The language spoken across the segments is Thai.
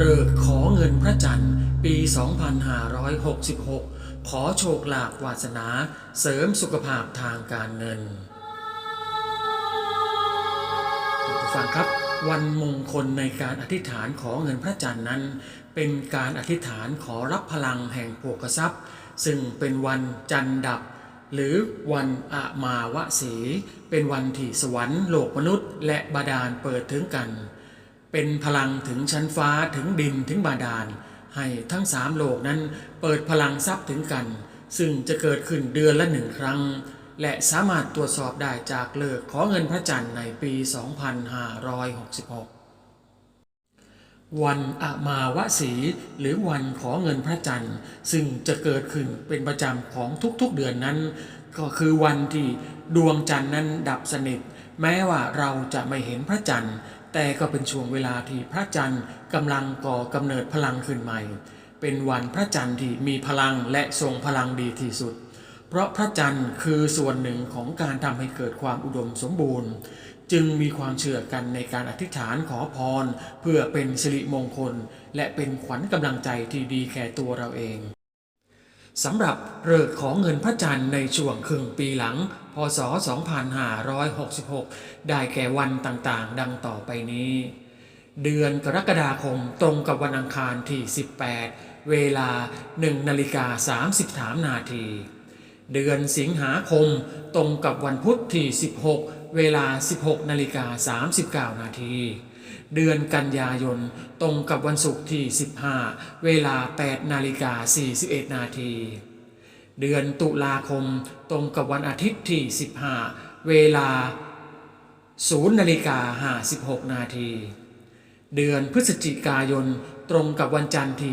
เริกขอเงินพระจันทร์ ปี 2566 ขอโชคลาภวาสนา เสริมสุขภาพทางการเงินท่านผู้ฟังครับ วันมงคลในการอธิษฐานขอเงินพระจันทร์นั้น เป็นการอธิษฐานขอรับพลังแห่งโภคทรัพย์ ซึ่งเป็นวันจันทร์ดับหรือวันอามาวสี เป็นวันที่สวรรค์โลกมนุษย์ และบาดาลเปิดถึงกัน เป็นพลังถึงชั้นฟ้าถึงดินถึงบาดาล ให้ทั้งสามโลกนั้นเปิดพลังทรัพย์ถึงกัน ซึ่งจะเกิดขึ้นเดือนละหนึ่งครั้ง และสามารถตรวจสอบได้จากเลิกขอเงินพระจันทร์ในปี 2566วันอมาวสีหรือวันขอเงินพระจันทร์ ซึ่งจะเกิดขึ้นเป็นประจำของทุกๆเดือนนั้น ก็คือวันที่ดวงจันทร์นั้นดับสนิท แม้ว่าเราจะไม่เห็นพระจันทร์ แต่ก็เป็นช่วงเวลาที่พระจันทร์กำลังก่อกำเนิดพลังขึ้นใหม่ เป็นวันพระจันทร์ที่มีพลังและทรงพลังดีที่สุด เพราะพระจันทร์คือส่วนหนึ่งของการทำให้เกิดความอุดมสมบูรณ์ จึงมีความเชื่อกันในการอธิษฐานขอพร เพื่อเป็นสิริมงคล และเป็นขวัญกำลังใจที่ดีแก่ตัวเราเอง สำหรับเลิกของเงินพระจันทร์ในช่วงครึ่งปีหลัง พศ 2566 ได้แก่วันต่างๆ ดังต่อไปนี้ เดือนกรกฎาคมตรงกับวันอังคารที่ 18 เวลา 1นาฬิกา33นาทีเดือนสิงหาคมตรงกับวันพุธที่ 16 เวลา 16นาฬิกา39นาที เดือนกันยายน ตรงกับวันศุกร์ที่ 15 เวลา 8 นาฬิกา 41 นาที เดือนตุลาคม ตรงกับวันอาทิตย์ที่ 15 เวลา 0 นาฬิกา 56 นาที เดือนพฤศจิกายน ตรงกับวันจันทร์ที่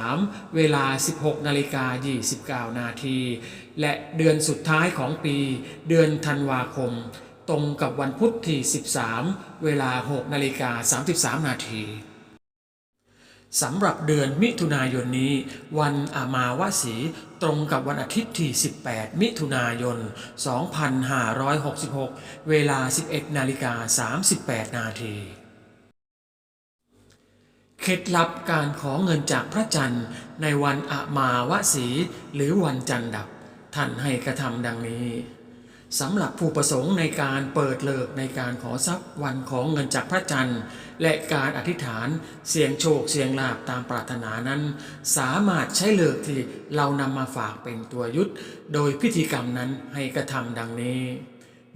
13 เวลา 16 นาฬิกา 29 นาที และเดือนสุดท้ายของปี เดือนธันวาคม ตรงกับวันพุธที่ 13 เวลา 6 นาฬิกา 33 นาทีสำหรับเดือนมิถุนายนนี้ วันอามาวสีตรงกับวันอาทิตย์ที่ 18 มิถุนายน 2566 เวลา 11 นาฬิกา 38 นาทีเคล็ดลับการขอเงินจากพระจันทร์ในวันอมาวสีหรือวันจันทร์ดับ ท่านให้กระทำดังนี้ สำหรับผู้ประสงค์ในการเปิดเลิกในการขอทรัพย์วันของเงินจากพระจันทร์ และการอธิษฐานเสียงโชคเสียงลาบตามปรารถนานั้น สามารถใช้เลิกที่เรานำมาฝากเป็นตัวยุทธโดยพิธีกรรมนั้นให้กระทำดังนี้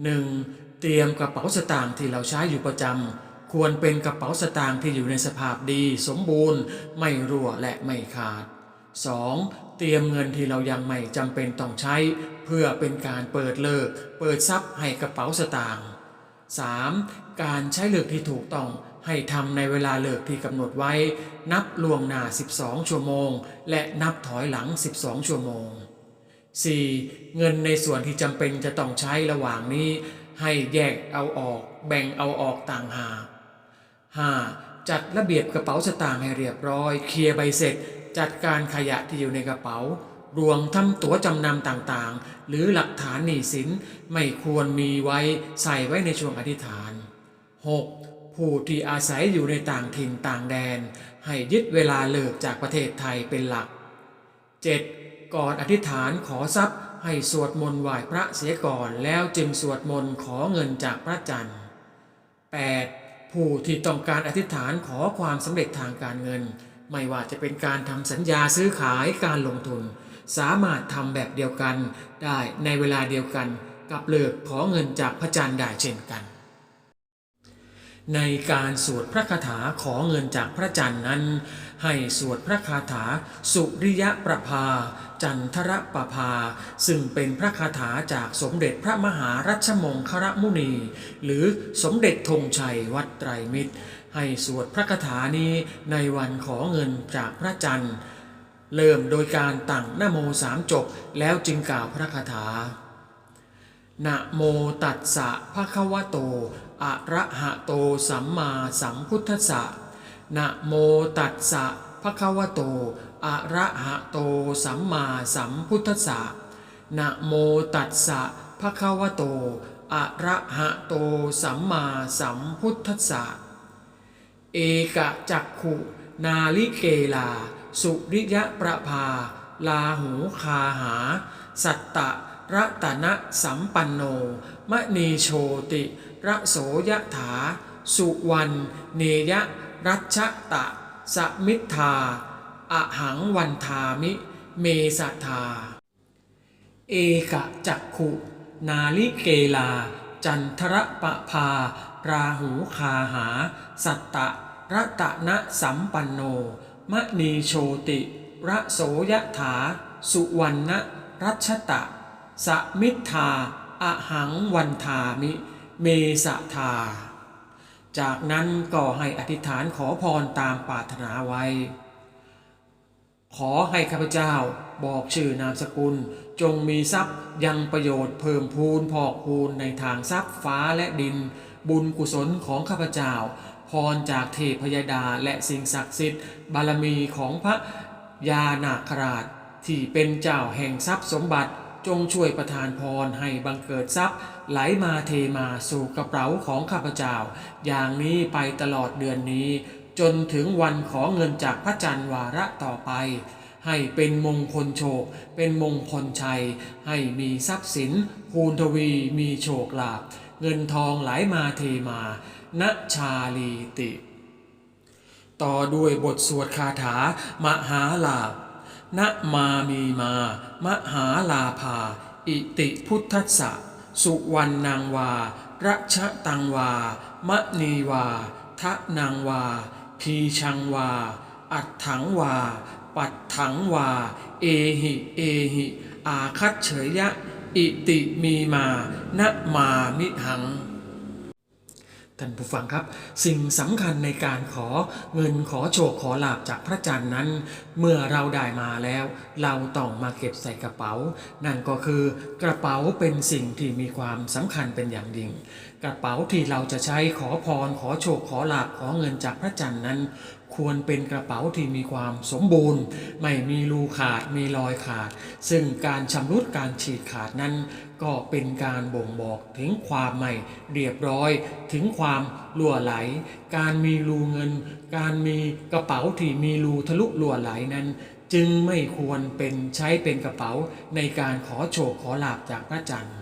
1. เตรียมกระเป๋าสตางค์ที่เราใช้อยู่ประจำควรเป็นกระเป๋าสตางค์ที่อยู่ในสภาพดี สมบูรณ์ ไม่รั่วและไม่ขาด 2. เตรียมเงินที่เรายังไม่จำเป็นต้องใช้ เพื่อเป็นการเปิดเลิก เปิดทรัพย์ให้กระเป๋าสตางค์ 3. การใช้เลิกที่ถูกต้องให้ทำในเวลาเลิกที่กำหนดไว้ นับล่วงหน้า 12 ชั่วโมง และนับถอยหลัง 12 ชั่วโมง 4. เงินในส่วนที่จำเป็นจะต้องใช้ระหว่างนี้ ให้แยกเอาออก แบ่งเอาออกต่างหาก 5. จัดระเบียบกระเป๋าสตางค์ให้เรียบร้อย เคลียร์ใบเสร็จ จัดการขยะที่อยู่ในกระเป๋า รวมทั้งตั๋วจำนำต่างๆ หรือหลักฐานหนี้สินไม่ควรมีไว้ใส่ไว้ในช่วงอธิษฐาน 6. ผู้ที่อาศัยอยู่ในต่างถิ่นต่างแดน ให้ยึดเวลาเลิกจากประเทศไทยเป็นหลัก 7. ก่อนอธิษฐานขอทรัพย์ให้สวดมนต์ไหว้พระเสียก่อนแล้วจึงสวดมนต์ขอเงินจากพระจันทร์ 8. ผู้ที่ต้องการอธิษฐานขอความสำเร็จทางการเงิน ไม่ว่าจะเป็นการทำสัญญาซื้อขายการลงทุน สามารถทำแบบเดียวกันได้ในเวลาเดียวกันกับเลิกขอเงินจากพระจันทร์ได้เช่นกัน ในการสวดพระคาถาขอเงินจากพระจันทร์นั้น ให้สวดพระคาถาสุริยประภา จันทรประภา ซึ่งเป็นพระคาถาจากสมเด็จพระมหารัชมงคลมุนี หรือสมเด็จธงชัยวัดไตรมิตร ให้สวดพระคาถานี้ในวันขอเงินจากพระจันทร์ เริ่มโดยการตั้งนโมสามจบแล้วจึงกล่าวพระคาถานะโมตัสสะภะคะวะโต อะระหะโตสัมมาสัมพุทธัสสะนะโมตัสสะภะคะวะโต อะระหะโตสัมมาสัมพุทธัสสะนะโมตัสสะภะคะวะโต อะระหะโตสัมมาสัมพุทธัสสะ เอกจักขุ นาลิเกลา สุริยประภา ลาหูคาหา สัตตะรัตนะสัมปันโน มณีโชติระโสยถา สุวรรณเนยะรัชตะ สมิทธาอหังวันทามิ เมสทา เอกจักขุ นาลิเกลา จันทรปะภาราหูคาหา สัตตะรัตนะสัมปันโนมณีโชติ ระโสยถา สุวรรณรัชตะ สมิทธาอหังวันทามิ เมสะทา จากนั้นก็ให้อธิษฐานขอพรตามปรารถนาไว้ ขอให้ข้าพเจ้าบอกชื่อนามสกุล จงมีทรัพย์ยังประโยชน์เพิ่มพูนพอกพูนในทางทรัพย์ฟ้าและดิน บุญกุศลของข้าพเจ้า พรจากเทพยดาและสิ่งศักดิ์สิทธิ์ บารมีของพระยานาคราช ที่เป็นเจ้าแห่งทรัพย์สมบัติจงช่วยประทานพรให้บังเกิดทรัพย์ ไหลมาเทมาสู่กระเป๋าของข้าพเจ้า อย่างนี้ไปตลอดเดือนนี้ จนถึงวันขอเงินจากพระจันทร์วาระต่อไป ให้เป็นมงคลโชค เป็นมงคลชัย ให้มีทรัพย์สินภูนทวีมีโชคลาภเงินทองไหลมาเทมาณชาลีติ ต่อด้วยบทสวดคาถามหาลาภนะมามีมา มหาลาภา อิติพุทธัสสะสุวรรณังวารัชตังวามณีวาทะนางวา พีชังวา อัดถังวา ปัดถังวา เอหิ เอหิ อาคัตเฉยยะ อิติมีมานะมามิหัง ท่านผู้ฟังครับ สิ่งสำคัญในการขอเงินขอโชคขอลาบจากพระจันทร์นั้น เมื่อเราได้มาแล้ว เราต้องมาเก็บใส่กระเป๋า นั่นก็คือกระเป๋าเป็นสิ่งที่มีความสำคัญเป็นอย่างยิ่งกระเป๋าที่เราจะใช้ขอพรขอโชคขอลาบขอเงินจากพระจันทร์นั้น ควรเป็นกระเป๋าที่มีความสมบูรณ์ ไม่มีรูขาดมีรอยขาด ซึ่งการชำรุดการฉีกขาดนั้น ก็เป็นการบ่งบอกถึงความไม่เรียบร้อย ถึงความรั่วไหล การมีรูเงิน การมีกระเป๋าที่มีรูทะลุรั่วไหลนั้นจึงไม่ควรเป็นใช้เป็นกระเป๋าในการขอโชคขอลาบจากพระจันทร์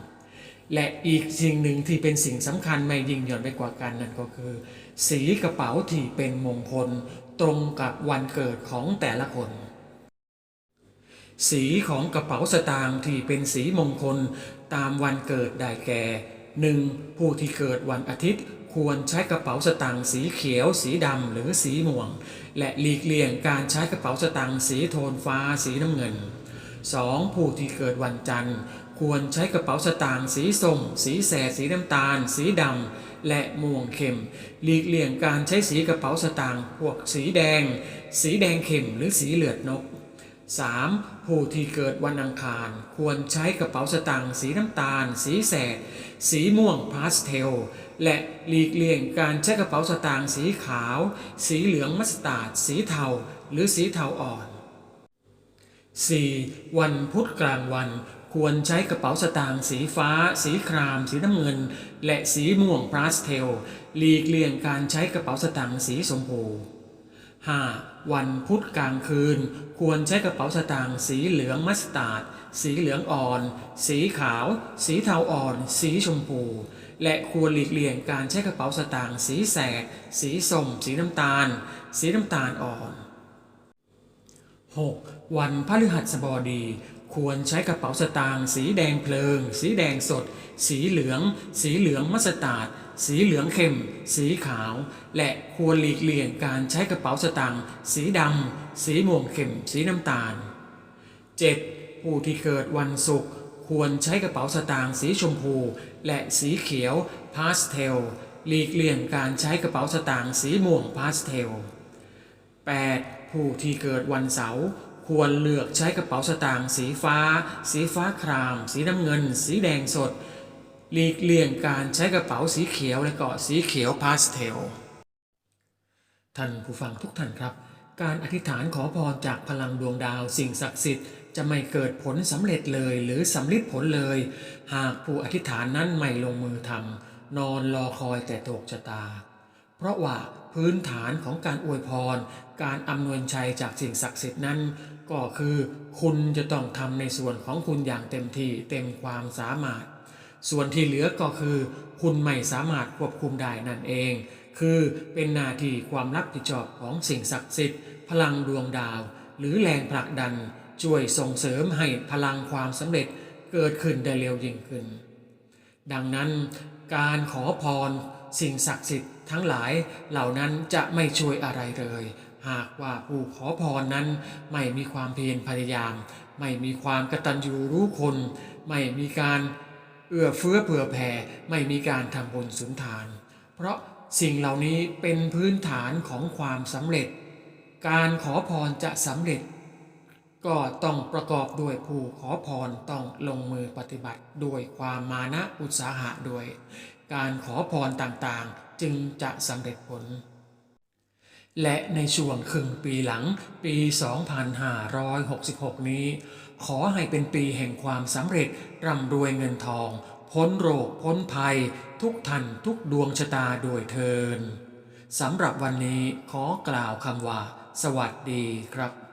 และอีกสิ่งหนึ่งที่เป็นสิ่งสำคัญไม่ยิ่งหย่อนไปกว่ากันนั่นก็คือ สีกระเป๋าที่เป็นมงคล ตรงกับวันเกิดของแต่ละคน สีของกระเป๋าสตางค์ที่เป็นสีมงคลตามวันเกิดได้แก่ 1. ผู้ที่เกิดวันอาทิตย์ควรใช้กระเป๋าสตางค์สีเขียว สีดำหรือสีม่วง และหลีกเลี่ยงการใช้กระเป๋าสตางค์สีโทนฟ้าสีน้ำเงิน 2. ผู้ที่เกิดวันจันทร์ ควรใช้กระเป๋าสตางค์สีส้ม สีแสดสีน้ำตาล สีดำ และม่วงเข้ม หลีกเลี่ยงการใช้สีกระเป๋าสตางค์พวกสีแดง สีแดงเข้มหรือสีเลือดนก 3. ผู้ที่เกิดวันอังคาร ควรใช้กระเป๋าสตางค์สีน้ำตาล สีแสด สีม่วงพาสเทล และหลีกเลี่ยงการใช้กระเป๋าสตางค์สีขาว สีเหลืองมัสตาร์ด สีเทา หรือสีเทาอ่อน 4. วันพุธกลางวัน ควรใช้กระเป๋าสตางค์สีฟ้า สีคราม สีน้ำเงิน และสีม่วงพาสเทลหลีกเลี่ยงการใช้กระเป๋าสตางค์สีชมพู 5. วันพุธกลางคืน ควรใช้กระเป๋าสตางค์สีเหลืองมัสตาร์ด สีเหลืองอ่อน สีขาว สีเทาอ่อน สีชมพู และควรหลีกเลี่ยงการใช้กระเป๋าสตางค์สีแสด สีส้ม สีน้ำตาล สีน้ำตาลอ่อน 6. วันพฤหัสบดี ควรใช้กระเป๋าสตางค์สีแดงเพลิง สีแดงสด สีเหลือง สีเหลืองมัสตาร์ดสีเหลืองเข้ม สีขาว และควรหลีกเลี่ยงการใช้กระเป๋าสตางค์สีดำ สีม่วงเข้ม สีน้ำตาล 7. ผู้ที่เกิดวันศุกร์ควรใช้กระเป๋าสตางค์สีชมพู และสีเขียวพาสเทลหลีกเลี่ยงการใช้กระเป๋าสตางค์สีม่วงพาสเทล 8. ผู้ที่เกิดวันเสาร์ ควรเลือกใช้กระเป๋าสตางค์สีฟ้า สีฟ้าคราม สีน้ำเงิน สีแดงสด หลีกเลี่ยงการใช้กระเป๋าสีเขียวและก็สีเขียวพาสเทล ท่านผู้ฟังทุกท่านครับ การอธิษฐานขอพรจากพลังดวงดาวสิ่งศักดิ์สิทธิ์จะไม่เกิดผลสำเร็จเลยหรือสำลิดผลเลย หากผู้อธิษฐานนั้นไม่ลงมือทำนอนรอคอยแต่โถกชะตา เพราะว่า พื้นฐานของการอวยพร การอำนวยชัยจากสิ่งศักดิ์สิทธิ์นั้น ก็คือคุณจะต้องทำในส่วนของคุณอย่างเต็มที่เต็มความสามารถ ส่วนที่เหลือก็คือ คุณไม่สามารถควบคุมได้นั่นเอง คือเป็นหน้าที่ความรับผิดชอบของสิ่งศักดิ์สิทธิ์ พลังดวงดาว หรือแรงผลักดัน ช่วยส่งเสริมให้พลังความสำเร็จเกิดขึ้นได้เร็วยิ่งขึ้น ดังนั้นการขอพรสิ่งศักดิ์สิทธิ์ ทั้งหลายเหล่านั้นจะไม่ช่วยอะไรเลย หากว่าผู้ขอพรนั้นไม่มีความเพียรพยายาม ไม่มีความกตัญญูรู้คน ไม่มีการเอื้อเฟื้อเผื่อแผ่ไม่มีการทำบุญสุนทาน เพราะสิ่งเหล่านี้เป็นพื้นฐานของความสำเร็จ การขอพรจะสำเร็จ ก็ต้องประกอบด้วยผู้ขอพรต้องลงมือปฏิบัติด้วยความมานะอุตสาหะด้วย การขอพรต่างๆ จึงจะสำเร็จผล และในช่วงครึ่งปีหลังปี 2566 นี้ ขอให้เป็นปีแห่งความสำเร็จร่ำรวยเงินทอง พ้นโรค พ้นภัย ทุกทันทุกดวงชะตาโดยเทินสำหรับวันนี้ขอกล่าวคำว่า สวัสดีครับ